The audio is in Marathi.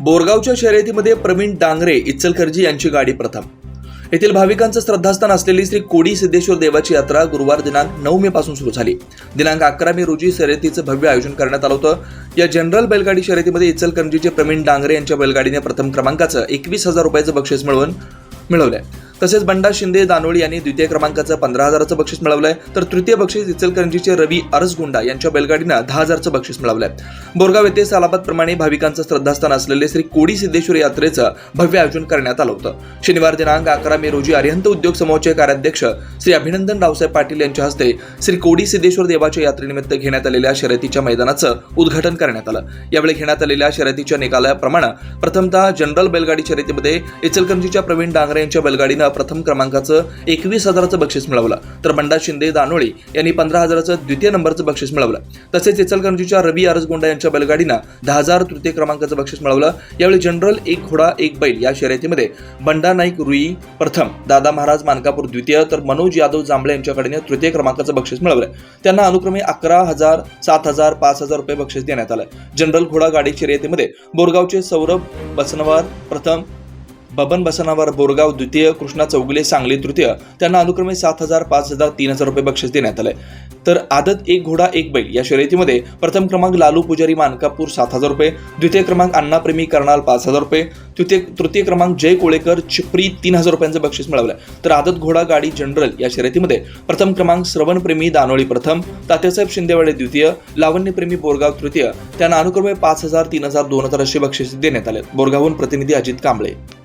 बोरगावच्या शर्यतीमध्ये प्रवीण डांगरे इचलकरजी यांची गाडी प्रथम. येथील भाविकांचं श्रद्धास्थान असलेली श्री कोडी सिद्धेश्वर देवाची यात्रा गुरुवार दिनांक नऊ मे पासून सुरू झाली. दिनांक अकरा मे रोजी शर्यतीचं भव्य आयोजन करण्यात आलं होतं. या जनरल बैलगाडी शर्यतीमध्ये इचलकरंजीचे प्रवीण डांगरे यांच्या बैलगाडीने प्रथम क्रमांकाचं एकवीस हजार रुपयाचं बक्षीस मिळवून मिळवलंय. तसेच बंडा शिंदे दानोळी यांनी द्वितीय क्रमांकाचं पंधरा हजाराचं बक्षीस मिळवलंय. तर तृतीय बक्षीस इचलकरंजीचे रवी अरसगुंडा यांच्या बैलगाडीनं दहा हजारचं बक्षीस मिळवलंय. बोरगाव येथे सालाबादप्रमाणे भाविकांचं श्रद्धास्थान असलेले श्री कोडी सिद्धेश्वर यात्रेचं भव्य आयोजन करण्यात आलं होतं. शनिवार दिनांक अकरा मे रोजी अरिहंत उद्योग समूहाचे कार्याध्यक्ष श्री अभिनंदन रावसाहेब पाटील यांच्या हस्ते श्री कोडी सिद्धेश्वर देवाच्या यात्रेनिमित्त घेण्यात आलेल्या शर्यतीच्या मैदानाचं उद्घाटन करण्यात आलं. यावेळी घेण्यात आलेल्या शर्यतीच्या निकालाप्रमाणे प्रथमतः जनरल बैलगाडी शर्यतीमध्ये इचलकरंजीच्या प्रवीण डांगरे यांच्या बैलगाडीनं प्रथम क्रमांकाचं एकवीस हजाराचं बक्षीस मिळवलं. तर बंडा शिंदे दानोळी यांनी पंधरा हजाराचं द्वितीय नंबरचं बक्षीस मिळवलं. तसेच इचलकरंजीच्या रवी आरसगोंडा यांच्या बैलगाडीनं दहा हजार तृतीय क्रमांकाचं बक्षीस मिळवलं. यावेळी जनरल एक घोडा एक बैल या शर्यतीमध्ये बंडा नाईक रुई प्रथम दादा महाराज मानकापूर द्वितीय तर मनोज यादव जांभळे यांच्याकडे तृतीय क्रमांकाचं बक्षीस मिळवलं. त्यांना अनुक्रमे अकरा हजार सात हजार पाच हजार रुपये बक्षीस देण्यात आलं. जनरल घोडा गाडी शर्यतीमध्ये बोरगावचे सौरभ बसनवार प्रथम बबन बसनावर बोरगाव द्वितीय कृष्णा चौगुले सांगली तृतीय. त्यांना अनुक्रमे सात हजार पाच हजार तीन हजार रुपये बक्षीस देण्यात आले. तर आदत एक घोडा एक बैल या शर्यतीमध्ये प्रथम क्रमांक लालू पुजारी मानकापूर सात हजार रुपये द्वितीय क्रमांक अण्णाप्रेमी कर्नाल पाच हजार रुपये तृतीय तृतीय क्रमांक जय कोळेकर चिपरी तीन हजार रुपयांचं बक्षीस मिळवलं तर आदत घोडा गाडी जनरल या शर्यतीमध्ये प्रथम क्रमांक श्रवणप्रेमी दानोळी प्रथम तात्यासाहेब शिंदेवाडे द्वितीय लावण्यप्रेमी बोरगाव तृतीय. त्यांना अनुक्रमे पाच हजार तीन हजार दोन हजार असे बक्षीस देण्यात आले. बोरगावहून प्रतिनिधी अजित कांबळे.